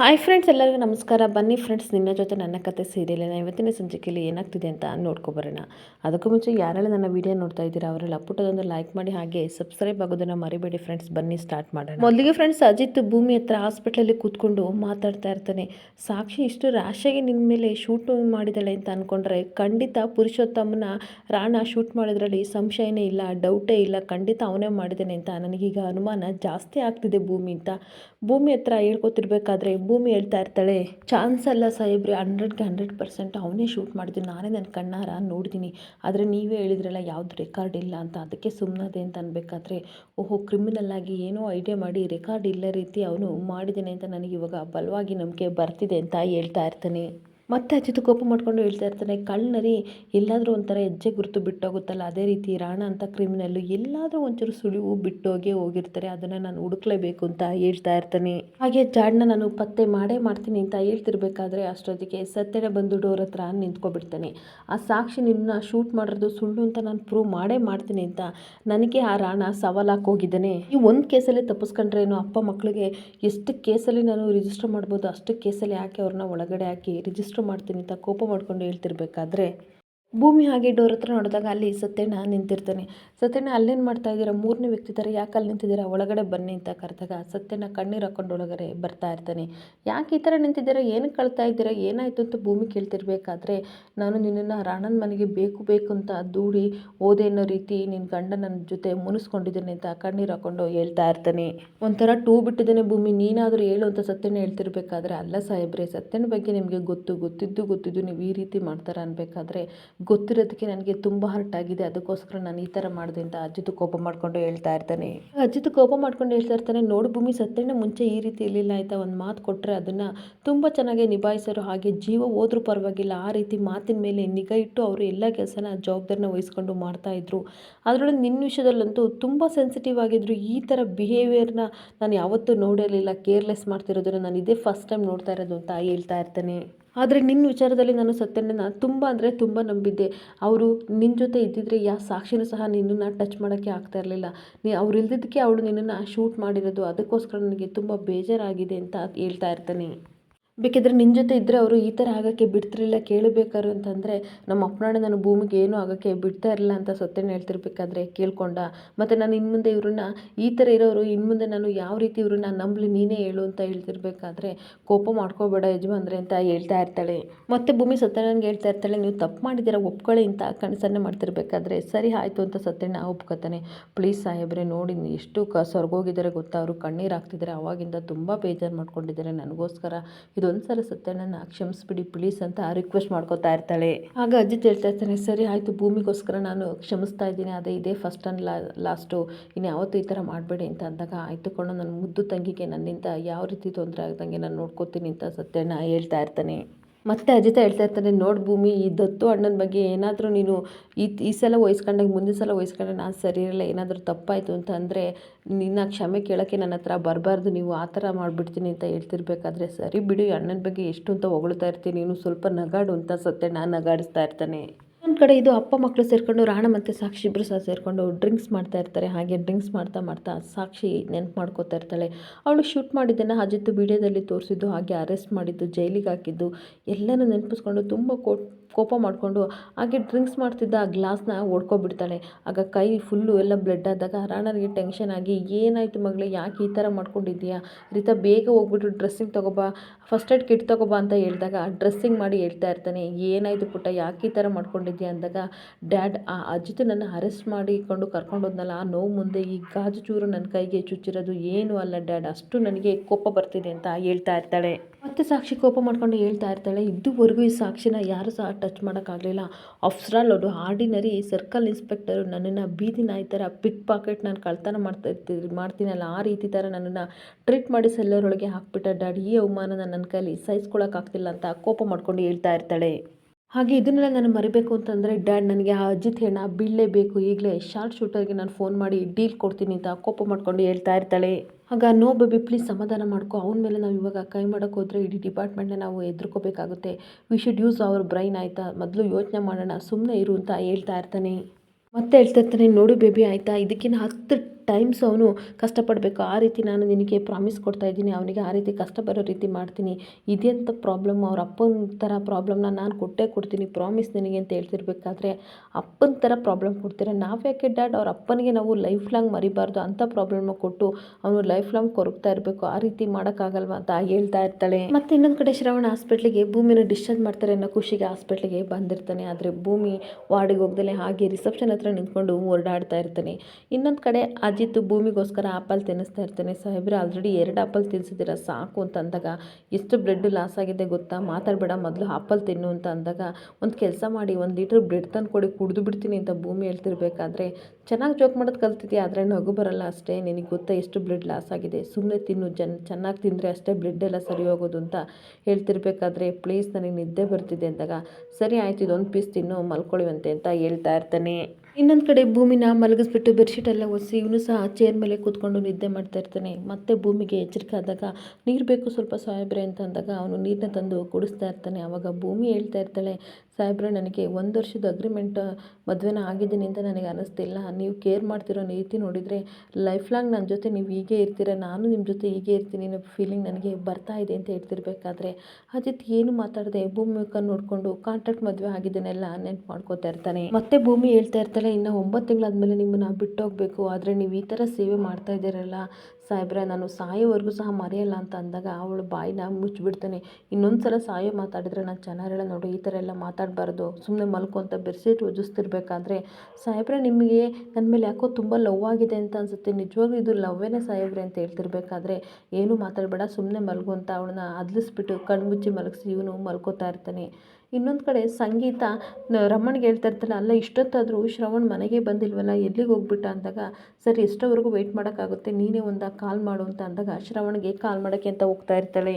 Hi friends ಎಲ್ಲರಿಗೂ ನಮಸ್ಕಾರ. ಬನ್ನಿ ಫ್ರೆಂಡ್ಸ್ ನಿನ್ನ ಜೊತೆ ನನ್ನ ಕತೆ ಸೀರಿಯಲಿನ ಇವತ್ತಿನ ಸಂಚಿಕೆಯಲ್ಲಿ ಏನಾಗ್ತಿದೆ ಅಂತ ನೋಡ್ಕೊಬರೋಣ. ಅದಕ್ಕೂ ಮುಂಚೆ ಯಾರೆಲ್ಲ ನನ್ನ ವಿಡಿಯೋ ನೋಡ್ತಾ ಇದ್ದೀರಾ, ಅವರೆಲ್ಲ ಪುಟ್ಟದೊಂದು ಲೈಕ್ ಮಾಡಿ ಹಾಗೆ ಸಬ್ಸ್ಕ್ರೈಬ್ ಆಗೋದನ್ನು ಮರಿಬೇಡಿ ಫ್ರೆಂಡ್ಸ್ ಬನ್ನಿ ಸ್ಟಾರ್ಟ್ ಮಾಡೋಣ. ಮೊದಲಿಗೆ ಫ್ರೆಂಡ್ಸ್ ಅಜಿತ್ ಭೂಮಿ ಹತ್ರ ಹಾಸ್ಪಿಟ್ಲಲ್ಲಿ ಕೂತ್ಕೊಂಡು ಮಾತಾಡ್ತಾ ಇರ್ತಾನೆ. ಸಾಕ್ಷಿ ಇಷ್ಟು ರ್ಯಾಶಾಗಿ ನಿನ್ನ ಮೇಲೆ ಶೂಟ್ ಮಾಡಿದಾಳೆ ಅಂತ ಅಂದ್ಕೊಂಡ್ರೆ ಖಂಡಿತ ಪುರುಷೋತ್ತಮನ ರಾಣ ಶೂಟ್ ಮಾಡಿದ್ರಲ್ಲಿ ಸಂಶಯನೇ ಇಲ್ಲ ಡೌಟೇ ಇಲ್ಲ. ಖಂಡಿತ ಅವನೇ ಮಾಡಿದ್ದಾನೆ ಅಂತ ನನಗೀಗ ಅನುಮಾನ ಜಾಸ್ತಿ ಆಗ್ತಿದೆ ಭೂಮಿ ಅಂತ. ಭೂಮಿ ಹತ್ರ ಹೇಳ್ಕೊತಿರ್ಬೇಕಾದ್ರೆ ಭೂಮಿ ಹೇಳ್ತಾ ಇರ್ತಾಳೆ ಚಾನ್ಸ್ ಅಲ್ಲ ಸಾಹೇಬ್ರಿ ಹಂಡ್ರೆಡ್ಗೆ ಹಂಡ್ರೆಡ್ ಪರ್ಸೆಂಟ್ ಅವನೇ ಶೂಟ್ ಮಾಡಿದ್ದೀನಿ ನಾನೇ ನನ್ನ ಕಣ್ಣಾರ ನೋಡಿದ್ದೀನಿ ಆದರೆ ನೀವೇ ಹೇಳಿದ್ರಲ್ಲ, ಯಾವುದು ರೆಕಾರ್ಡ್ ಇಲ್ಲ ಅಂತ. ಅದಕ್ಕೆ ಸುಮ್ಮನದೆ ಅಂತ ಅನ್ಬೇಕಾದ್ರೆ, ಓಹೋ ಕ್ರಿಮಿನಲ್ ಆಗಿ ಏನೋ ಐಡಿಯಾ ಮಾಡಿ ರೆಕಾರ್ಡ್ ಇಲ್ಲ ರೀತಿ ಅವನು ಮಾಡಿದ್ದಾನೆ ಅಂತ ನನಗೆ ಇವಾಗ ಬಲವಾಗಿ ನಂಬಿಕೆ ಬರ್ತಿದೆ ಅಂತ ಹೇಳ್ತಾ ಇರ್ತಾನೆ. ಮತ್ತೆ ಅಜಿತ್ ಕೋಪ ಮಾಡ್ಕೊಂಡು ಹೇಳ್ತಾ ಇರ್ತಾನೆ ಕಳ್ಳನರಿ ಎಲ್ಲಾದರೂ ಒಂಥರ ಹೆಜ್ಜೆ ಗುರುತು ಬಿಟ್ಟೋಗುತ್ತಲ್ಲ, ಅದೇ ರೀತಿ ರಾಣ ಅಂತ ಕ್ರಿಮಿನಲ್ಲು ಎಲ್ಲಾದರೂ ಒಂಚೂರು ಸುಳಿವು ಬಿಟ್ಟೋಗೇ ಹೋಗಿರ್ತಾರೆ, ಅದನ್ನು ನಾನು ಹುಡುಕ್ಲೇಬೇಕು ಅಂತ ಹೇಳ್ತಾ ಇರ್ತಾನೆ. ಹಾಗೆ ಜಾಡ್ನ ನಾನು ಪತ್ತೆ ಮಾಡೇ ಮಾಡ್ತೀನಿ ಅಂತ ಹೇಳ್ತಿರ್ಬೇಕಾದ್ರೆ ಅಷ್ಟೊತ್ತಿಗೆ ಸತ್ತೆಡೆ ಬಂದು ಡೋರ್ ಹತ್ರ ನಿಂತ್ಕೊಬಿಡ್ತಾನೆ. ಆ ಸಾಕ್ಷಿ ನಿನ್ನ ಶೂಟ್ ಮಾಡಿರೋದು ಸುಳ್ಳು ಅಂತ ನಾನು ಪ್ರೂವ್ ಮಾಡೇ ಮಾಡ್ತೀನಿ ಅಂತ ನನಗೆ ಆ ರಾಣ ಸವಾಲಾಗಿ ಹೋಗಿದ್ದಾನೆ. ಈ ಒಂದು ಕೇಸಲ್ಲೇ ತಪ್ಪಿಸ್ಕೊಂಡ್ರೇನು ಅಪ್ಪ ಮಕ್ಕಳಿಗೆ ಎಷ್ಟು ಕೇಸಲ್ಲಿ ನಾನು ರಿಜಿಸ್ಟರ್ ಮಾಡ್ಬೋದು, ಅಷ್ಟು ಕೇಸಲ್ಲಿ ಹಾಕಿ ಅವ್ರನ್ನ ಒಳಗಡೆ ಹಾಕಿ ರಿಜಿಸ್ಟರ್ ಮಾಡ್ತೀನಿ ಅಂತ ಕೋಪ ಮಾಡ್ಕೊಂಡು ಹೇಳ್ತಿರ್ಬೇಕಾದ್ರೆ ಭೂಮಿ ಹಾಗೆ ಡೋರ್ ಹತ್ರ ನೋಡಿದಾಗ ಅಲ್ಲಿ ಸತ್ಯಣ್ಣ ನಿಂತಿರ್ತಾನೆ. ಸತ್ಯಣ್ಣ ಅಲ್ಲೇನು ಮಾಡ್ತಾ ಇದ್ದೀರಾ? ಮೂರನೇ ವ್ಯಕ್ತಿ ಥರ ಯಾಕೆ ಅಲ್ಲಿ ನಿಂತಿದ್ದೀರಾ? ಒಳಗಡೆ ಬನ್ನಿ ಅಂತ ಕರೆದಾಗ ಸತ್ಯಣ್ಣ ಕಣ್ಣೀರು ಹಾಕೊಂಡು ಒಳಗಡೆ ಬರ್ತಾ ಇರ್ತಾನೆ. ಯಾಕೆ ಈ ಥರ ನಿಂತಿದ್ದೀರಾ? ಏನಕ್ಕೆ ಕಳ್ತಾ ಇದ್ದೀರಾ? ಏನಾಯಿತು ಅಂತ ಭೂಮಿ ಕೇಳ್ತಿರ್ಬೇಕಾದ್ರೆ ನಾನು ನಿನ್ನನ್ನು ರಾಣನ ಮನೆಗೆ ಬೇಕು ಬೇಕು ಅಂತ ದೂಡಿ ಓದೆ ಅನ್ನೋ ರೀತಿ ನಿನ್ನ ಗಂಡ ನನ್ನ ಜೊತೆ ಮುನಿಸ್ಕೊಂಡಿದ್ದೇನೆ ಅಂತ ಕಣ್ಣೀರು ಹಾಕೊಂಡು ಹೇಳ್ತಾ ಇರ್ತಾನೆ. ಒಂಥರ ಟೂ ಬಿಟ್ಟಿದ್ದಾನೆ ಭೂಮಿ. ನೀನಾದರೂ ಹೇಳು ಅಂತ ಸತ್ಯಣ್ಣ ಹೇಳ್ತಿರ್ಬೇಕಾದ್ರೆ ಅಲ್ಲ ಸಾಹೇಬ್ರೆ ಸತ್ಯನ ಬಗ್ಗೆ ನಿಮಗೆ ಗೊತ್ತು, ಗೊತ್ತಿದ್ದು ಗೊತ್ತಿದ್ದು ನೀವು ಈ ರೀತಿ ಮಾಡ್ತಾರ ಅನ್ಬೇಕಾದ್ರೆ ಗೊತ್ತಿರೋದಕ್ಕೆ ನನಗೆ ತುಂಬ ಹರ್ಟ್ ಆಗಿದೆ ಅದಕ್ಕೋಸ್ಕರ ನಾನು ಈ ಥರ ಮಾಡಿದೆ ಅಂತ ಅಜಿತ್ ಕೋಪ ಮಾಡಿಕೊಂಡು ಹೇಳ್ತಾ ಇರ್ತಾನೆ. ಅಜಿತ್ ಕೋಪ ಮಾಡಿಕೊಂಡು ಹೇಳ್ತಾ ಇರ್ತಾನೆ, ನೋಡು ಭೂಮಿ ಸತ್ತಣ್ಣ ಮುಂಚೆ ಈ ರೀತಿ ಇರಲಿಲ್ಲ ಆಯಿತಾ? ಒಂದು ಮಾತು ಕೊಟ್ಟರೆ ಅದನ್ನು ತುಂಬ ಚೆನ್ನಾಗಿ ನಿಭಾಯಿಸೋರು ಹಾಗೆ ಜೀವ ಹೋದ್ರೂ ಪರವಾಗಿಲ್ಲ. ಆ ರೀತಿ ಮಾತಿನ ಮೇಲೆ ನಿಗಾ ಇಟ್ಟು ಅವರು ಎಲ್ಲ ಕೆಲಸನ ಜವಾಬ್ದಾರಿನ ವಹಿಸ್ಕೊಂಡು ಮಾಡ್ತಾಯಿದ್ರು ಅದರೊಳಗೆ ನಿನ್ನ ವಿಷಯದಲ್ಲಂತೂ ತುಂಬ ಸೆನ್ಸಿಟಿವ್ ಆಗಿದ್ರು. ಈ ಥರ ಬಿಹೇವಿಯರ್ನ ನಾನು ಯಾವತ್ತೂ ನೋಡಿರಲಿಲ್ಲ. ಕೇರ್ಲೆಸ್ ಮಾಡ್ತಿರೋದನ್ನು ನಾನು ಇದೇ ಫಸ್ಟ್ ಟೈಮ್ ನೋಡ್ತಾ ಇರೋದು ಅಂತ ಹೇಳ್ತಾ ಇರ್ತಾನೆ. ಆದರೆ ನಿನ್ನ ವಿಚಾರದಲ್ಲಿ ನಾನು ಸತ್ಯಣ್ಣನ ತುಂಬ ಅಂದರೆ ತುಂಬ ನಂಬಿದ್ದೆ. ಅವರು ನಿನ್ನ ಜೊತೆ ಇದ್ದಿದ್ರೆ ಯಾವ ಸಾಕ್ಷಿನೂ ಸಹ ನಿನ್ನನ್ನು ಟಚ್ ಮಾಡೋಕ್ಕೆ ಆಗ್ತಾ ಇರಲಿಲ್ಲ. ನೀ ಅವ್ರು ಇಲ್ದಿದ್ದಕ್ಕೆ ಅವಳು ನಿನ್ನನ್ನು ಶೂಟ್ ಮಾಡಿರೋದು. ಅದಕ್ಕೋಸ್ಕರ ನನಗೆ ತುಂಬ ಬೇಜಾರಾಗಿದೆ ಅಂತ ಹೇಳ್ತಾ ಇರ್ತಾನೆ. ಬೇಕಿದ್ರೆ ನಿನ್ನ ಜೊತೆ ಇದ್ದರೆ ಅವರು ಈ ಥರ ಆಗೋಕ್ಕೆ ಬಿಡ್ತಿರಲಿಲ್ಲ, ಕೇಳಬೇಕಾದ್ರು ಅಂತಂದರೆ ನಮ್ಮ ಅಪ್ಪನಾಣೆ ನಾನು ಭೂಮಿಗೆ ಏನೂ ಆಗೋಕ್ಕೆ ಬಿಡ್ತಾ ಇರಲಿಲ್ಲ ಅಂತ ಸತ್ಯನ ಹೇಳ್ತಿರ್ಬೇಕಾದ್ರೆ ಕೇಳ್ಕೊಂಡ. ಮತ್ತು ನಾನು ಇನ್ನು ಮುಂದೆ ಇವ್ರನ್ನ ಈ ಥರ ಇರೋರು ಇನ್ನು ಮುಂದೆ ನಾನು ಯಾವ ರೀತಿ ಇವ್ರನ್ನ ನಂಬಲಿ ನೀನೇ ಹೇಳು ಅಂತ ಹೇಳ್ತಿರ್ಬೇಕಾದ್ರೆ ಕೋಪ ಮಾಡ್ಕೋಬೇಡ ಯಜಮಾನ್ರೆ ಅಂತ ಹೇಳ್ತಾ ಇರ್ತಾಳೆ. ಮತ್ತು ಭೂಮಿ ಸತ್ಯಣ್ಣನಿಗೆ ಹೇಳ್ತಾ ಇರ್ತಾಳೆ, ನೀವು ತಪ್ಪು ಮಾಡಿದ್ದೀರಾ, ಒಪ್ಕೊಳ್ಳಿ ಅಂತ ಕನಸನ್ನೇ ಮಾಡ್ತಿರ್ಬೇಕಾದ್ರೆ ಸರಿ ಆಯಿತು ಅಂತ ಸತ್ಯಣ್ಣ ಒಪ್ಕೋತಾನೆ. ಪ್ಲೀಸ್ ಸಾಹೇಬ್ರೆ, ನೋಡಿ ಎಷ್ಟು ಕ ಸ್ವರ್ಗೋಗಿದ್ದಾರೆ ಗೊತ್ತಾ, ಅವರು ಕಣ್ಣೀರು ಹಾಕ್ತಿದ್ದಾರೆ, ಅವಾಗಿಂದ ತುಂಬ ಬೇಜಾರು ಮಾಡ್ಕೊಂಡಿದ್ದಾರೆ, ನನಗೋಸ್ಕರ ಇದೊಂದು ಸಲ ಸತ್ಯಣ್ಣನ ಕ್ಷಮಿಸ್ಬಿಡಿ ಪ್ಲೀಸ್ ಅಂತ ರಿಕ್ವೆಸ್ಟ್ ಮಾಡ್ಕೋತಾ ಇರ್ತಾಳೆ. ಆಗ ಅಜಿತ್ ಹೇಳ್ತಾ ಇರ್ತಾನೆ, ಸರಿ ಆಯಿತು, ಭೂಮಿಗೋಸ್ಕರ ನಾನು ಕ್ಷಮಿಸ್ತಾ ಇದ್ದೀನಿ ಅದೇ ಇದೇ ಫಸ್ಟ್ ಅಂಡ್ ಲಾ ಲಾಸ್ಟು ಇನ್ನು ಯಾವತ್ತೂ ಈ ಥರ ಮಾಡಬೇಡಿ ಅಂತ ಅಂದಾಗ ಆಯ್ತುಕೊಂಡು ನನ್ನ ಮುದ್ದು ತಂಗಿಗೆ ನನ್ನಿಂದ ಯಾವ ರೀತಿ ತೊಂದರೆ ಆಗ್ದಂಗೆ ನಾನು ನೋಡ್ಕೋತೀನಿ ಅಂತ ಸತ್ಯಣ್ಣ ಹೇಳ್ತಾ ಇರ್ತಾನೆ. ಮತ್ತೆ ಅಜಿತ ಹೇಳ್ತಾ ಇರ್ತಾನೆ, ನೋಡಿ ಭೂಮಿ, ಈ ದತ್ತು ಅಣ್ಣನ ಬಗ್ಗೆ ಏನಾದರೂ ನೀನು ಈ ಈ ಸಲ ವಹಿಸ್ಕೊಂಡಾಗ ಮುಂದಿನ ಸಲ ವಹಿಸ್ಕೊಂಡ್ರೆ ನಾನು ಸರಿ ಇರಲ್ಲ ಏನಾದರೂ ತಪ್ಪಾಯಿತು ಅಂತ ಅಂದರೆ ನಿನ್ನ ಕ್ಷಮೆ ಕೇಳೋಕ್ಕೆ ನನ್ನ ಹತ್ರ ಬರಬಾರ್ದು, ನೀವು ಆ ಥರ ಮಾಡಿಬಿಡ್ತೀನಿ ಅಂತ ಹೇಳ್ತಿರ್ಬೇಕಾದ್ರೆ ಸರಿ ಬಿಡು ಅಣ್ಣನ ಬಗ್ಗೆ ಎಷ್ಟು ಅಂತ ಹೊಗಳ್ತಾ ಇರ್ತೀನಿ ನೀನು ಸ್ವಲ್ಪ ನಗಾಡು ಅಂತ ನಾನು ನಗಾಡಿಸ್ತಾ ಇರ್ತಾನೆ. ಒಂದು ಕಡೆ ಇದು ಅಪ್ಪ ಮಕ್ಕಳು ಸೇರಿಕೊಂಡು ರಾಣ ಮತ್ತು ಸಾಕ್ಷಿ ಇಬ್ಬರು ಸಹ ಸೇರಿಕೊಂಡು ಡ್ರಿಂಕ್ಸ್ ಮಾಡ್ತಾ ಇರ್ತಾರೆ. ಹಾಗೆ ಡ್ರಿಂಕ್ಸ್ ಮಾಡ್ತಾ ಮಾಡ್ತಾ ಸಾಕ್ಷಿ ನೆನಪು ಮಾಡ್ಕೋತಾ ಇರ್ತಾಳೆ. ಅವಳು ಶೂಟ್ ಮಾಡಿದ್ದನ್ನು ಅಜಿತ್ ವಿಡಿಯೋದಲ್ಲಿ ತೋರಿಸಿದ್ದು ಹಾಗೆ ಅರೆಸ್ಟ್ ಮಾಡಿದ್ದು, ಜೈಲಿಗೆ ಹಾಕಿದ್ದು ಎಲ್ಲನೂ ನೆನಪಿಸ್ಕೊಂಡು ತುಂಬ ಕೋಟ್ ಕೋಪ ಮಾಡಿಕೊಂಡು ಹಾಗೆ ಡ್ರಿಂಕ್ಸ್ ಮಾಡ್ತಿದ್ದ ಆ ಗ್ಲಾಸ್ನ ಒಡ್ಕೊಬಿಡ್ತಾಳೆ. ಆಗ ಕೈ ಫುಲ್ಲು ಎಲ್ಲ ಬ್ಲಡ್ ಆದಾಗ ರಾಣನಿಗೆ ಟೆನ್ಷನ್ ಆಗಿ, ಏನಾಯಿತು ಮಗಳೇ, ಯಾಕೆ ಈ ಥರ ಮಾಡ್ಕೊಂಡಿದ್ದೀಯಾ? ರೀತಾ, ಬೇಗ ಹೋಗ್ಬಿಟ್ಟು ಡ್ರೆಸ್ಸಿಂಗ್ ತೊಗೊಬಾ ಫಸ್ಟ್ ಏಡ್ ಕಿಟ್ ತೊಗೊಬಾ ಅಂತ ಹೇಳಿದಾಗ ಡ್ರೆಸ್ಸಿಂಗ್ ಮಾಡಿ ಹೇಳ್ತಾ ಇರ್ತಾನೆ. ಏನಾಯಿತು ಪುಟ್ಟ, ಯಾಕೆ ಈ ಥರ ಮಾಡ್ಕೊಂಡಿದ್ದೀಯಾ? ಅಂದಾಗ ಡ್ಯಾಡ್ ಆ ಅಜ್ಜಿತ ನನ್ನ ಅರೆಸ್ಟ್ ಮಾಡಿಕೊಂಡು ಕರ್ಕೊಂಡು ಹೋದ್ನಲ್ಲ, ಆ ನೋವು ಮುಂದೆ ಈ ಗಾಜು ಚೂರು ನನ್ನ ಕೈಗೆ ಚುಚ್ಚಿರೋದು ಏನು ಅಲ್ಲ ಡ್ಯಾಡ್ ಅಷ್ಟು ನನಗೆ ಕೋಪ ಬರ್ತಿದೆ ಅಂತ ಹೇಳ್ತಾ ಇರ್ತಾಳೆ. ಮತ್ತೆ ಸಾಕ್ಷಿ ಕೋಪ ಮಾಡ್ಕೊಂಡು ಹೇಳ್ತಾ ಇರ್ತಾಳೆ. ಇದುವರೆಗೂ ಈ ಸಾಕ್ಷಿನ ಯಾರು ಸಹ ಟಚ್ ಮಾಡೋಕ್ಕಾಗಲಿಲ್ಲ. ಅಫ್ಸ್ರಾಲ್ ಅವರು ಆರ್ಡಿನರಿ ಸರ್ಕಲ್ ಇನ್ಸ್ಪೆಕ್ಟರು ನನ್ನನ್ನು ಬೀದಿ ನಾಯಿ ಥರ ಪಿಕ್ ಪಾಕೆಟ್ ನಾನು ಕಳ್ತನ ಮಾಡ್ತಾ ಇರ್ತೀವಿ ಮಾಡ್ತೀನಲ್ಲ, ಆ ರೀತಿ ಥರ ನನ್ನನ್ನು ಟ್ರೀಟ್ ಮಾಡಿ ಸೆಲ್ಲರೊಳಗೆ ಹಾಕ್ಬಿಟ್ಟ ಡ್ಯಾಡಿ, ಈ ಅವಮಾನನ ನನ್ನ ಕೈಲಿ ಸಹಿಸ್ಕೊಳಕ್ಕಾಗ್ತಿಲ್ಲ ಅಂತ ಕೋಪ ಮಾಡ್ಕೊಂಡು ಹೇಳ್ತಾ ಇರ್ತಾಳೆ. ಹಾಗೆ ಇದನ್ನೆಲ್ಲ ನಾನು ಮರಿಬೇಕು ಅಂತಂದರೆ ಡ್ಯಾಡ್ ನನಗೆ ಆ ಅಜಿತ್ ಹೆಣ ಬೀಳಲೇಬೇಕು ಈಗಲೇ ಶಾರ್ಟ್ ಶೂಟರ್ಗೆ ನಾನು ಫೋನ್ ಮಾಡಿ ಡೀಲ್ ಕೊಡ್ತೀನಿ ಅಂತ ಕೋಪ ಮಾಡ್ಕೊಂಡು ಹೇಳ್ತಾ ಇರ್ತಾಳೆ. ಆಗ ನೋ ಬೇಬಿ ಪ್ಲೀಸ್ ಸಮಾಧಾನ ಮಾಡ್ಕೊ, ಅವನ ಮೇಲೆ ನಾವು ಇವಾಗ ಕೈ ಮಾಡೋಕ್ಕೆ ಹೋದರೆ ಇಡೀ ಡಿಪಾರ್ಟ್ಮೆಂಟ್ನ ನಾವು ಎದುರ್ಕೋಬೇಕಾಗುತ್ತೆ we should use our brain ಆಯಿತಾ? ಮೊದಲು ಯೋಚನೆ ಮಾಡೋಣ ಸುಮ್ಮನೆ ಇರು ಅಂತ ಹೇಳ್ತಾ ಇರ್ತಾನೆ. ಮತ್ತೆ ಹೇಳ್ತಾ ಇರ್ತಾನೆ, ನೋಡು ಬೇಬಿ ಆಯಿತಾ? ಇದಕ್ಕಿಂತ ಹತ್ತು ಟೈಮ್ಸು ಅವನು ಕಷ್ಟಪಡಬೇಕು. ಆ ರೀತಿ ನಾನು ನಿನಗೆ ಪ್ರಾಮಿಸ್ ಕೊಡ್ತಾ ಇದ್ದೀನಿ. ಅವನಿಗೆ ಆ ರೀತಿ ಕಷ್ಟ ಬರೋ ರೀತಿ ಮಾಡ್ತೀನಿ. ಇದೆಂಥ ಪ್ರಾಬ್ಲಮ್? ಅವ್ರ ಅಪ್ಪನ ಥರ ಪ್ರಾಬ್ಲಮ್ನ ನಾನು ಕೊಟ್ಟೇ ಕೊಡ್ತೀನಿ. ಪ್ರಾಮಿಸ್ ನಿನಗೆ ಅಂತ ಹೇಳ್ತಿರ್ಬೇಕಾದ್ರೆ ಅಪ್ಪನ ಥರ ಪ್ರಾಬ್ಲಮ್ ಕೊಡ್ತೀರ? ನಾವ್ಯಾಕೆ ಡ್ಯಾಡ್? ಅವ್ರ ಅಪ್ಪನಿಗೆ ನಾವು ಲೈಫ್ ಲಾಂಗ್ ಮರಿಬಾರ್ದು. ಅಂಥ ಪ್ರಾಬ್ಲಮ್ ಕೊಟ್ಟು ಅವನು ಲೈಫ್ ಲಾಂಗ್ ಕೊರಗ್ತಾ ಇರಬೇಕು. ಆ ರೀತಿ ಮಾಡೋಕ್ಕಾಗಲ್ವ ಅಂತ ಹೇಳ್ತಾ ಇರ್ತಾಳೆ. ಮತ್ತು ಇನ್ನೊಂದು ಕಡೆ ಶ್ರವಣ ಹಾಸ್ಪಿಟ್ಲಿಗೆ ಭೂಮಿನ ಡಿಸ್ಚಾರ್ಜ್ ಮಾಡ್ತಾರೆ ಅನ್ನೋ ಖುಷಿಗೆ ಹಾಸ್ಪಿಟ್ಲಿಗೆ ಬಂದಿರ್ತಾನೆ. ಆದರೆ ಭೂಮಿ ವಾರ್ಡಿಗೆ ಹೋಗ್ದಲೆ ಹಾಗೆ ರಿಸೆಪ್ಷನ್ ಹತ್ರ ನಿಂತ್ಕೊಂಡು ಓಡಾಡ್ತಾ ಇರ್ತಾನೆ. ಇನ್ನೊಂದು ಕಡೆ ಅಜಿತ್ ಭೂಮಿಗೋಸ್ಕರ ಆಪಲ್ ತಿನ್ನಿಸ್ತಾ ಇರ್ತಾನೆ. ಸಾಹೇಬ್ರೆ, ಆಲ್ರೆಡಿ ಎರಡು ಆಪಲ್ ತಿನ್ಸಿದ್ದೀರ? ಸಾಕು ಅಂತ ಅಂದಾಗ ಎಷ್ಟು ಬ್ರೆಡ್ ಲಾಸ್ ಆಗಿದೆ ಗೊತ್ತಾ? ಮಾತಾಡಬೇಡ, ಮೊದಲು ಆಪಲ್ ತಿನ್ನು ಅಂತ ಅಂದಾಗ, ಒಂದು ಕೆಲಸ ಮಾಡಿ, ಒಂದು ಲೀಟ್ರ್ ಬ್ರೆಡ್ ತಂದು ಕೊಡಿ ಕುಡಿದು ಬಿಡ್ತೀನಿ ಅಂತ ಭೂಮಿ ಹೇಳ್ತಿರ್ಬೇಕಾದ್ರೆ. ಚೆನ್ನಾಗಿ ಜೋಕ್ ಮಾಡೋದು ಕಲ್ತಿದ್ಯಾ? ಆದರೆ ನಗು ಬರಲ್ಲ ಅಷ್ಟೇ. ನಿನಗೆ ಗೊತ್ತಾ ಎಷ್ಟು ಬ್ಲಡ್ ಲಾಸ್ ಆಗಿದೆ. ಸುಮ್ಮನೆ ತಿನ್ನು, ಜನ ಚೆನ್ನಾಗಿ ತಿಂದರೆ ಅಷ್ಟೇ ಬ್ಲಡ್ ಎಲ್ಲ ಸರಿ ಹೋಗೋದು ಅಂತ ಹೇಳ್ತಿರ್ಬೇಕಾದ್ರೆ, ಪ್ಲೀಸ್ ನನಗೆ ನಿದ್ದೆ ಬರ್ತಿದೆ ಅಂದಾಗ, ಸರಿ ಆಯ್ತು, ಇದೊಂದು ಪೀಸ್ ತಿನ್ನು ಮಲ್ಕೊಳ್ಳುವಂತೆ ಅಂತ ಹೇಳ್ತಾ ಇರ್ತಾನೆ. ಇನ್ನೊಂದು ಕಡೆ ಭೂಮಿನ ಮಲಗಿಸ್ಬಿಟ್ಟು ಬೆಡ್ಶೀಟ್ ಎಲ್ಲ ಒಸಿ ಇವನು ಸಹ ಚೇರ್ ಮೇಲೆ ಕೂತ್ಕೊಂಡು ನಿದ್ದೆ ಮಾಡ್ತಾ ಇರ್ತಾನೆ. ಮತ್ತೆ ಭೂಮಿಗೆ ಎಚ್ಚರಿಕೆ ಆದಾಗ ನೀರು ಬೇಕು ಸ್ವಲ್ಪ ಸಾಹೇಬ್ರೆ ಅಂತ ಅಂದಾಗ ಅವನು ನೀರನ್ನ ತಂದು ಕುಡಿಸ್ತಾ ಇರ್ತಾನೆ. ಆವಾಗ ಭೂಮಿ ಹೇಳ್ತಾ ಇರ್ತಾಳೆ ಸಾಹೇಬ್ರೆ, ನನಗೆ ಒಂದು ವರ್ಷದ ಅಗ್ರಿಮೆಂಟ್ ಮದುವೆನ ಆಗಿದ್ದೀನಿ ಅಂತ ನನಗೆ ಅನ್ನಿಸ್ತಿಲ್ಲ ನೀವು ಕೇರ್ ಮಾಡ್ತಿರೋ ರೀತಿ ನೋಡಿದರೆ ಲೈಫ್ ಲಾಂಗ್ ನನ್ನ ಜೊತೆ ನೀವು ಹೀಗೆ ಇರ್ತೀರ, ನಾನು ನಿಮ್ಮ ಜೊತೆ ಹೀಗೆ ಇರ್ತೀನಿ ಅನ್ನೋ ಫೀಲಿಂಗ್ ನನಗೆ ಬರ್ತಾ ಇದೆ ಅಂತ ಹೇಳ್ತಿರ್ಬೇಕಾದ್ರೆ, ಅಜಿತ್ ಏನು ಮಾತಾಡದೆ, ಭೂಮಿ ಮುಖ ನೋಡಿಕೊಂಡು ಕಾಂಟ್ರಾಕ್ಟ್ ಮದುವೆ ಆಗಿದ್ದನ್ನೆಲ್ಲ ನೆನ್ಪು ಮಾಡ್ಕೋತಾ ಇರ್ತಾನೆ. ಮತ್ತೆ ಭೂಮಿ ಹೇಳ್ತಾ ಇರ್ತಾಳೆ, ಇನ್ನು ಒಂಬತ್ತು ತಿಂಗಳಾದ್ಮೇಲೆ ನಿಮ್ಮನ್ನು ಬಿಟ್ಟು ಹೋಗಬೇಕು ಆದರೆ ನೀವು ಈ ಥರ ಸೇವೆ ಮಾಡ್ತಾ ಇದ್ದೀರಲ್ಲ ಸಾಹೇಬ್ರೆ, ನಾನು ಸಾಯೋವರೆಗೂ ಸಹ ಮರೆಯಲ್ಲ ಅಂತ ಅಂದಾಗ ಅವಳು ಬಾಯಿನ ಮುಚ್ಚಿಬಿಡ್ತಾನೆ. ಇನ್ನೊಂದು ಸಲ ಸಾಯೋ ಮಾತಾಡಿದ್ರೆ ನಾನು ಚೆನ್ನಾಗಿರಲ್ಲ ನೋಡು, ಈ ಥರ ಎಲ್ಲ ಮಾತಾಡಬಾರ್ದು ಸುಮ್ಮನೆ ಮಲ್ಕೊ ಅಂತ ಬೆರ್ಸೀಟ್ ಒಜಿಸ್ತಿರ್ಬೇಕಾದ್ರೆ ಸಾಹೇಬ್ರೆ, ನಿಮಗೆ ನನ್ನ ಮೇಲೆ ಯಾಕೋ ತುಂಬ ಲವ್ ಆಗಿದೆ ಅಂತ ಅನಿಸುತ್ತೆ. ನಿಜವಾಗ್ಲೂ ಇದು ಲವ್ವೇನೆ ಸಾಹೇಬ್ರೆ ಅಂತ ಹೇಳ್ತಿರ್ಬೇಕಾದ್ರೆ, ಏನೂ ಮಾತಾಡಬೇಡ ಸುಮ್ಮನೆ ಮಲ್ಗು ಅಂತ ಅವಳನ್ನ ಅದ್ಲಿಸ್ಬಿಟ್ಟು ಕಣ್ಮುಚ್ಚಿ ಮಲಗಿಸಿ ಇವನು ಮಲ್ಕೋತಾ ಇರ್ತಾನೆ. ಇನ್ನೊಂದು ಕಡೆ ಸಂಗೀತ ರಮಣ್ಗೆ ಹೇಳ್ತಾ ಇರ್ತಾಳೆ ಅಲ್ಲ ಇಷ್ಟೊತ್ತಾದರೂ ಶ್ರವಣ್ ಮನೆಗೆ ಬಂದಿಲ್ವಲ್ಲ, ಎಲ್ಲಿಗೆ ಹೋಗ್ಬಿಟ್ಟ ಅಂದಾಗ, ಸರಿ ಎಷ್ಟೋವರೆಗೂ ವೆಯ್ಟ್ ಮಾಡೋಕ್ಕಾಗುತ್ತೆ, ನೀನೇ ಒಂದು ಕಾಲ್ ಮಾಡು ಅಂತ ಅಂದಾಗ ಶ್ರವಣ್ಗೆ ಕಾಲ್ ಮಾಡೋಕ್ಕೆ ಅಂತ ಹೋಗ್ತಾ ಇರ್ತಾಳೆ.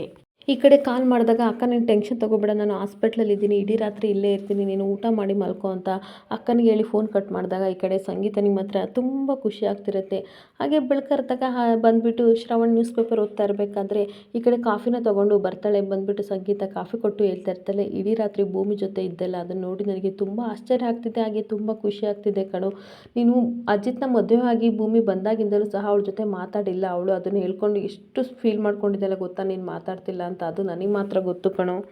ಈ ಕಡೆ ಕಾಲ್ ಮಾಡಿದಾಗ, ಅಕ್ಕ, ನೀನು ಟೆನ್ಷನ್ ತೊಗೋಬೇಡ, ನಾನು ಹಾಸ್ಪಿಟ್ಲಲ್ಲಿ ಇದ್ದೀನಿ, ಇಡೀ ರಾತ್ರಿ ಇಲ್ಲೇ ಇರ್ತೀನಿ, ನೀನು ಊಟ ಮಾಡಿ ಮಲ್ಕೋ ಅಂತ ಅಕ್ಕನಿಗೆ ಹೇಳಿ ಫೋನ್ ಕಟ್ ಮಾಡಿದಾಗ, ಈ ಕಡೆ ಸಂಗೀತ ನಿಮ್ಮ ಹತ್ರ ತುಂಬ ಖುಷಿ ಆಗ್ತಿರುತ್ತೆ. ಹಾಗೆ ಬೆಳ್ಕರ್ದಾಗ ಬಂದುಬಿಟ್ಟು ಶ್ರವಣ್ ನ್ಯೂಸ್ ಪೇಪರ್ ಓದ್ತಾ ಇರಬೇಕಾದ್ರೆ, ಈ ಕಡೆ ಕಾಫಿನ ತೊಗೊಂಡು ಬರ್ತಾಳೆ, ಬಂದುಬಿಟ್ಟು ಸಂಗೀತ ಕಾಫಿ ಕೊಟ್ಟು ಹೇಳ್ತಾ ಇರ್ತಾಳೆ, ಇಡೀ ರಾತ್ರಿ ಭೂಮಿ ಜೊತೆ ಇದ್ದಲ್ಲ, ಅದನ್ನು ನೋಡಿ ನನಗೆ ತುಂಬ ಆಶ್ಚರ್ಯ ಆಗ್ತಿದೆ, ಹಾಗೆ ತುಂಬ ಖುಷಿ ಆಗ್ತಿದೆ ಕಣೋ. ನೀನು ಅಜಿತ್ನ ಮದುವೆ ಆಗಿ ಭೂಮಿ ಬಂದಾಗಿಂದಲೂ ಸಹ ಅವಳ ಜೊತೆ ಮಾತಾಡಿಲ್ಲ, ಅವಳು ಅದನ್ನು ಹೇಳ್ಕೊಂಡು ಎಷ್ಟು ಫೀಲ್ ಮಾಡ್ಕೊಂಡಿದ್ದೆಲ್ಲ ಗೊತ್ತಾ, ನೀನು ಮಾತಾಡ್ತಿಲ್ಲ ಅಂತ. ಅದು ನನಗೆ ಮಾತ್ರ ಗೊತ್ತು ಕಣೋ.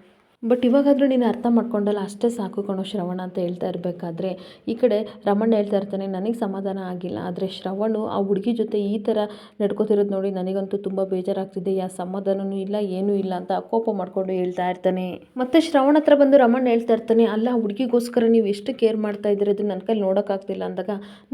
ಬಟ್ ಇವಾಗಾದರೂ ನೀನು ಅರ್ಥ ಮಾಡ್ಕೊಂಡಲ್ಲ ಅಷ್ಟೇ ಸಾಕು ಕಣೋ ಶ್ರವಣ ಅಂತ ಹೇಳ್ತಾ ಇರಬೇಕಾದ್ರೆ. ಈ ಕಡೆ ರಮಣ್ಣ ಹೇಳ್ತಾ ಇರ್ತಾನೆ, ನನಗೆ ಸಮಾಧಾನ ಆಗಿಲ್ಲ. ಆದರೆ ಶ್ರವಣು ಆ ಹುಡುಗಿ ಜೊತೆ ಈ ಥರ ನಡ್ಕೋತಿರೋದು ನೋಡಿ ನನಗಂತೂ ತುಂಬ ಬೇಜಾರಾಗ್ತಿದೆ. ಯಾ ಸಮಾಧಾನವೂ ಇಲ್ಲ, ಏನೂ ಇಲ್ಲ ಅಂತ ಕೋಪ ಮಾಡಿಕೊಂಡು ಹೇಳ್ತಾ ಇರ್ತಾನೆ. ಮತ್ತು ಶ್ರವಣ ಹತ್ರ ಬಂದು ರಮಣ್ಣ ಹೇಳ್ತಾ ಇರ್ತಾನೆ, ಅಲ್ಲ ಹುಡುಗಿಗೋಸ್ಕರ ನೀವು ಎಷ್ಟು ಕೇರ್ ಮಾಡ್ತಾ ಇದ್ದೀರಿ? ಅದು ನನ್ನ ಕೈಲಿ ನೋಡೋಕ್ಕಾಗ್ತಿಲ್ಲ. ಅಂದಾಗ,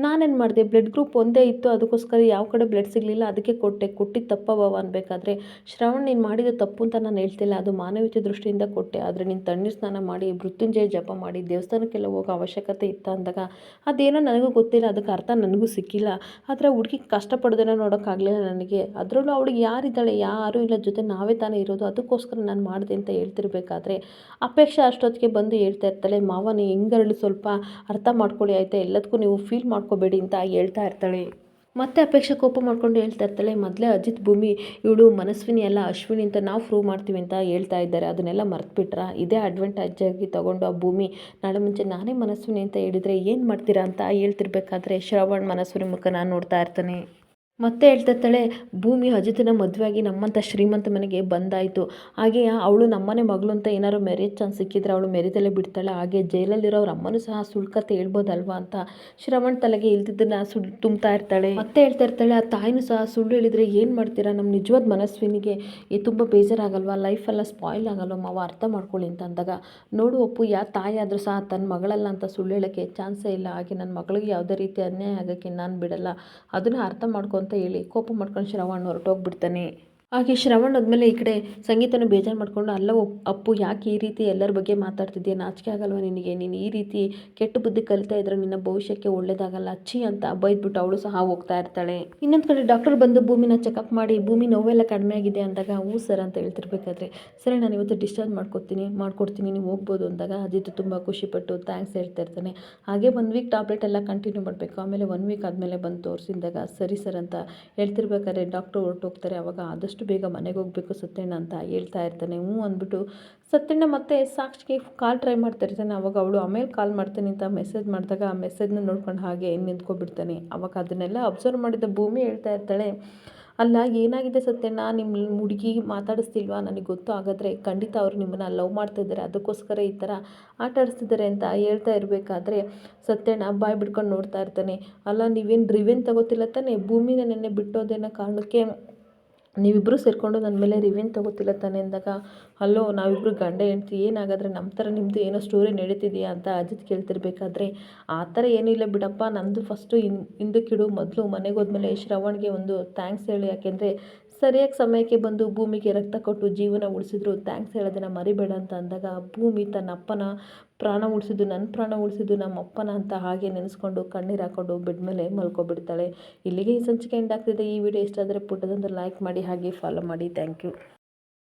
ನಾನೇನು ಮಾಡಿದೆ? ಬ್ಲಡ್ ಗ್ರೂಪ್ ಒಂದೇ ಇತ್ತು, ಅದಕ್ಕೋಸ್ಕರ ಯಾವ ಕಡೆ ಬ್ಲಡ್ ಸಿಗಲಿಲ್ಲ, ಅದಕ್ಕೆ ಕೊಟ್ಟೆ. ಕೊಟ್ಟಿದ್ದು ತಪ್ಪವ ಅನ್ಬೇಕಾದ್ರೆ, ಶ್ರವಣ್ ನೀನು ಮಾಡಿದ ತಪ್ಪು ಅಂತ ನಾನು ಹೇಳ್ತಿಲ್ಲ. ಅದು ಮಾನವೀಯತೆ ದೃಷ್ಟಿಯಿಂದ ಕೊಟ್ಟೆ. ಆದರೆ ನೀನು ತಣ್ಣೀರು ಸ್ನಾನ ಮಾಡಿ, ಮೃತ್ಯುಂಜಯ ಜಪ ಮಾಡಿ, ದೇವಸ್ಥಾನಕ್ಕೆಲ್ಲ ಹೋಗೋ ಅವಶ್ಯಕತೆ ಇತ್ತ ಅಂದಾಗ ಅದೇನೋ ನನಗೂ ಗೊತ್ತಿಲ್ಲ, ಅದಕ್ಕೆ ಅರ್ಥ ನನಗೂ ಸಿಕ್ಕಿಲ್ಲ. ಆದರೆ ಹುಡುಗಿ ಕಷ್ಟಪಡೋದನ್ನ ನೋಡೋಕ್ಕಾಗಲಿಲ್ಲ ನನಗೆ. ಅದರಲ್ಲೂ ಅವಳಿಗೆ ಯಾರಿದ್ದಾಳೆ, ಯಾರೂ ಇಲ್ಲ, ಜೊತೆ ನಾವೇ ತಾನೇ ಇರೋದು, ಅದಕ್ಕೋಸ್ಕರ ನಾನು ಮಾಡಿದೆ ಅಂತ ಹೇಳ್ತಿರ್ಬೇಕಾದ್ರೆ ಅಪೇಕ್ಷೆ ಅಷ್ಟೊತ್ತಿಗೆ ಬಂದು ಹೇಳ್ತಾ ಇರ್ತಾಳೆ ಹೆಂಗರಳು ಸ್ವಲ್ಪ ಅರ್ಥ ಮಾಡ್ಕೊಳ್ಳಿ ಆಯಿತಾ, ಎಲ್ಲದಕ್ಕೂ ನೀವು ಫೀಲ್ ಮಾಡ್ಕೋಬೇಡಿ ಅಂತ ಹೇಳ್ತಾ ಇರ್ತಾಳೆ. ಮತ್ತೆ ಅಪೇಕ್ಷೆ ಕೋಪ ಮಾಡ್ಕೊಂಡು ಹೇಳ್ತಾ ಇರ್ತಾಳೆ, ಮೊದಲೇ ಅಜಿತ್, ಭೂಮಿ, ಇವಳು, ಮನಸ್ವಿನಿ ಅಲ್ಲ, ಅಶ್ವಿನಿ ಅಂತ ನಾವು ಪ್ರೂವ್ ಮಾಡ್ತೀವಿ ಅಂತ ಹೇಳ್ತಾ ಇದ್ದಾರೆ. ಅದನ್ನೆಲ್ಲ ಮರ್ತ್ಬಿಟ್ರಾ? ಇದೇ ಅಡ್ವಾಂಟೇಜ್ ಆಗಿ ತೊಗೊಂಡು ಆ ಭೂಮಿ. ನಾಳೆ ಮುಂಚೆ ನಾನೇ ಮನಸ್ವಿನಿ ಅಂತ ಹೇಳಿದರೆ ಏನು ಮಾಡ್ತೀರಾ ಅಂತ ಹೇಳ್ತಿರ್ಬೇಕಾದ್ರೆ ಶ್ರವಣ್ ಮನಸ್ವಿನಿ ಮುಖ ನಾನು ನೋಡ್ತಾ ಇರ್ತಾನೆ. ಮತ್ತೆ ಹೇಳ್ತಾ ಇರ್ತಾಳೆ, ಭೂಮಿ ಅಜಿತನ ಮದುವೆಯಾಗಿ ನಮ್ಮಂಥ ಶ್ರೀಮಂತ ಮನೆಗೆ ಬಂದಾಯಿತು. ಹಾಗೆ ಅವಳು ನಮ್ಮನೆ ಮಗಳು ಅಂತ ಏನಾದ್ರು ಮೆರೇಜ್ ಚಾನ್ಸ್ ಸಿಕ್ಕಿದ್ರೆ ಅವಳು ಮೆರಿದಲ್ಲೇ ಬಿಡ್ತಾಳೆ. ಹಾಗೆ ಜೈಲಲ್ಲಿರೋ ಅವ್ರ ಅಮ್ಮನೂ ಸಹ ಸುಳ್ಕತೆ ಹೇಳ್ಬೋದಲ್ವಾ ಅಂತ ಶ್ರವಣ್ ತಲೆಗೆ ಇಲ್ದಿದ್ದನ್ನು ಸುಳ್ಳು ತುಂಬ್ತಾ ಇರ್ತಾಳೆ. ಮತ್ತೆ ಹೇಳ್ತಾ ಇರ್ತಾಳೆ, ಆ ತಾಯಿನೂ ಸಹ ಸುಳ್ಳು ಹೇಳಿದರೆ ಏನು ಮಾಡ್ತೀರಾ? ನಮ್ಮ ನಿಜವಾದ ಮನಸ್ವಿನಿಗೆ ತುಂಬ ಬೇಜಾರಾಗಲ್ವಾ? ಲೈಫೆಲ್ಲ ಸ್ಪಾಯ್ಲ್ ಆಗಲ್ವ? ಮಾವ ಅರ್ಥ ಮಾಡ್ಕೊಳ್ಳಿ ಅಂತ ಅಂದಾಗ, ನೋಡು ಒಪ್ಪು ಯಾ ತಾಯಿ ಆದರೂ ಸಹ ತನ್ನ ಮಗಳಲ್ಲ ಅಂತ ಸುಳ್ಳು ಹೇಳೋಕ್ಕೆ ಚಾನ್ಸೇ ಇಲ್ಲ. ಹಾಗೆ ನನ್ನ ಮಗಳಿಗೆ ಯಾವುದೇ ರೀತಿ ಅನ್ಯಾಯ ಆಗೋಕ್ಕೆ ನಾನು ಬಿಡಲ್ಲ. ಅದನ್ನು ಅರ್ಥ ಮಾಡ್ಕೊ ಅಂತ ಹೇಳಿ ಕೋಪ ಮಾಡ್ಕೊಂಡು ಶ್ರವಣ್ ಹೊರಟೋಗ್ಬಿಡ್ತಾನೆ ಹಾಗೆ ಶ್ರವಣ್ ಆದಮೇಲೆ ಈ ಕಡೆ ಸಂಗೀತನ ಬೇಜಾರು ಮಾಡ್ಕೊಂಡು, ಅಲ್ಲ, ಅಪ್ಪು, ಯಾಕೆ ಈ ರೀತಿ ಎಲ್ಲರ ಬಗ್ಗೆ ಮಾತಾಡ್ತಿದ್ದೀಯ ನಾಚಿಕೆ ಆಗಲ್ವ ನಿನಗೆ? ನೀನು ಈ ರೀತಿ ಕೆಟ್ಟ ಬುದ್ಧಿ ಕಲಿತಾ ಇದ್ರೆ ನಿನ್ನ ಭವಿಷ್ಯಕ್ಕೆ ಒಳ್ಳೇದಾಗಲ್ಲ. ಅಚ್ಚಿ ಅಂತ ಬೈದ್ಬಿಟ್ಟು ಅವಳು ಸಹ ಹೋಗ್ತಾ ಇರ್ತಾಳೆ. ಇನ್ನೊಂದು ಕಡೆ ಡಾಕ್ಟರ್ ಬಂದು ಭೂಮಿನ ಚೆಕಪ್ ಮಾಡಿ, ಭೂಮಿ ನೋವೆಲ್ಲ ಕಡಿಮೆ ಆಗಿದೆ ಅಂದಾಗ, ಹ್ಞೂ ಸರ್ ಅಂತ ಹೇಳ್ತಿರ್ಬೇಕಾದ್ರೆ, ಸರಿ, ನಾನು ಇವತ್ತು ಡಿಸ್ಚಾರ್ಜ್ ಮಾಡ್ಕೊತೀನಿ ಮಾಡ್ಕೊಡ್ತೀನಿ, ನೀವು ಹೋಗ್ಬೋದು ಅಂದಾಗ, ಅಜಿತ್ ತುಂಬ ಖುಷಿಪಟ್ಟು ಥ್ಯಾಂಕ್ಸ್ ಹೇಳ್ತಾ ಇರ್ತಾನೆ. ಹಾಗೆ ಒಂದು ವೀಕ್ ಟ್ಯಾಬ್ಲೆಟ್ ಎಲ್ಲ ಕಂಟಿನ್ಯೂ ಮಾಡಬೇಕು. ಆಮೇಲೆ ಒನ್ ವೀಕ್ ಆದಮೇಲೆ ಬಂದು ತೋರಿಸಿದಾಗ ಸರಿ ಸರ್ ಅಂತ ಹೇಳ್ತಿರ್ಬೇಕಾದ್ರೆ, ಡಾಕ್ಟ್ರು ಹೊರಟೋಗ್ತಾರೆ. ಅವಾಗ ಆದಷ್ಟು ಆದಷ್ಟು ಬೇಗ ಮನೆಗೆ ಹೋಗಬೇಕು ಸತ್ಯಣ್ಣ ಅಂತ ಹೇಳ್ತಾ ಇರ್ತಾನೆ. ಹ್ಞೂ ಅಂದ್ಬಿಟ್ಟು ಸತ್ಯಣ್ಣ ಮತ್ತೆ ಸಾಕ್ಷಿಗೆ ಕಾಲ್ ಟ್ರೈ ಮಾಡ್ತಾ ಇರ್ತಾನೆ. ಅವಾಗ ಅವಳು ಆಮೇಲೆ ಕಾಲ್ ಮಾಡ್ತಾನೆ ಅಂತ ಮೆಸೇಜ್ ಮಾಡಿದಾಗ ಆ ಮೆಸೇಜ್ನ ನೋಡ್ಕೊಂಡು ಹಾಗೆ ನಿಂತ್ಕೊಬಿಡ್ತಾನೆ ಅವಾಗ ಅದನ್ನೆಲ್ಲ ಅಬ್ಸರ್ವ್ ಮಾಡಿದ ಭೂಮಿ ಹೇಳ್ತಾ ಇರ್ತಾಳೆ. ಅಲ್ಲ, ಏನಾಗಿದೆ ಸತ್ಯಣ್ಣ? ನಿಮ್ಮ ಹುಡುಗಿ ಮಾತಾಡಿಸ್ತಿಲ್ವಾ? ನನಗೆ ಗೊತ್ತು ಹಾಗಾದರೆ ಖಂಡಿತ ಅವರು ನಿಮ್ಮನ್ನು ಲವ್ ಮಾಡ್ತಾ ಇದ್ದಾರೆ. ಅದಕ್ಕೋಸ್ಕರ ಈ ಥರ ಆಟ ಆಡಿಸ್ತಿದ್ದಾರೆ ಅಂತ ಹೇಳ್ತಾ ಇರಬೇಕಾದ್ರೆ ಸತ್ಯಣ್ಣ ಬಾಯ್ ಬಿಡ್ಕೊಂಡು ನೋಡ್ತಾ ಇರ್ತಾನೆ. ಅಲ್ಲ, ನೀವೇನು ರಿವೆನ್ ತಗೋತಿಲ್ಲ ತಾನೇ? ಭೂಮಿನ ನೆನ್ನೆ ಬಿಟ್ಟೋದೇನೋ ಕಾರಣಕ್ಕೆ ನೀವಿಬ್ಬರು ಸೇರಿಕೊಂಡು ನನ್ನ ಮೇಲೆ ರಿವ್ಯೂನ್ ತೊಗೋತಿಲ್ಲ ತಾನೆ ಅಂದಾಗ, ಅಲ್ಲೋ ನಾವಿಬ್ಬರು ಗಂಡ, ಹೆಂಡ್ತಿ, ಏನಾಗಾದರೆ ನಮ್ಮ ಥರ ನಿಮ್ಮದು ಏನೋ ಸ್ಟೋರಿ ನಡೀತಿದೆಯಾ? ಅಂತ ಅಜಿತ್ ಕೇಳ್ತಿರ್ಬೇಕಾದ್ರೆ, ಆ ಥರ ಏನಿಲ್ಲ ಬಿಡಪ್ಪ, ನಂದು ಫಸ್ಟು ಹಿಂದಕ್ಕಿಡು ಮೊದಲು ಮನೆಗೆ ಹೋದ್ಮೇಲೆ ಶ್ರವಣ್ಗೆ ಒಂದು ಥ್ಯಾಂಕ್ಸ್ ಹೇಳಿ, ಯಾಕೆಂದರೆ ಸರಿಯಾಗಿ ಸಮಯಕ್ಕೆ ಬಂದು ಭೂಮಿಗೆ ರಕ್ತ ಕೊಟ್ಟು ಜೀವನ ಉಳಿಸಿದ್ರು. ಥ್ಯಾಂಕ್ಸ್ ಹೇಳೋದನ್ನು ಮರಿಬೇಡ ಅಂತ ಅಂದಾಗ ಭೂಮಿ ತನ್ನ ಅಪ್ಪನ ಪ್ರಾಣ ಉಳಿಸಿದ್ದು ನನ್ನ ಪ್ರಾಣ ಉಳಿಸಿದ್ದು, ನಮ್ಮ ಅಪ್ಪನ ಅಂತ ಹಾಗೆ ನೆನೆಸ್ಕೊಂಡು ಕಣ್ಣೀರು ಹಾಕೊಂಡು ಬೆಡ್ ಮೇಲೆ ಮಲ್ಕೊಬಿಡ್ತಾಳೆ. ಇಲ್ಲಿಗೆ ಈ ಸಂಚಿಕೆ ಎಂಡ್ ಆಗ್ತಿದೆ. ಈ ವಿಡಿಯೋ ಇಷ್ಟ ಆದರೆ ಪುಟ್ಟದೊಂದು ಲೈಕ್ ಮಾಡಿ, ಹಾಗೆ ಫಾಲೋ ಮಾಡಿ. Thank you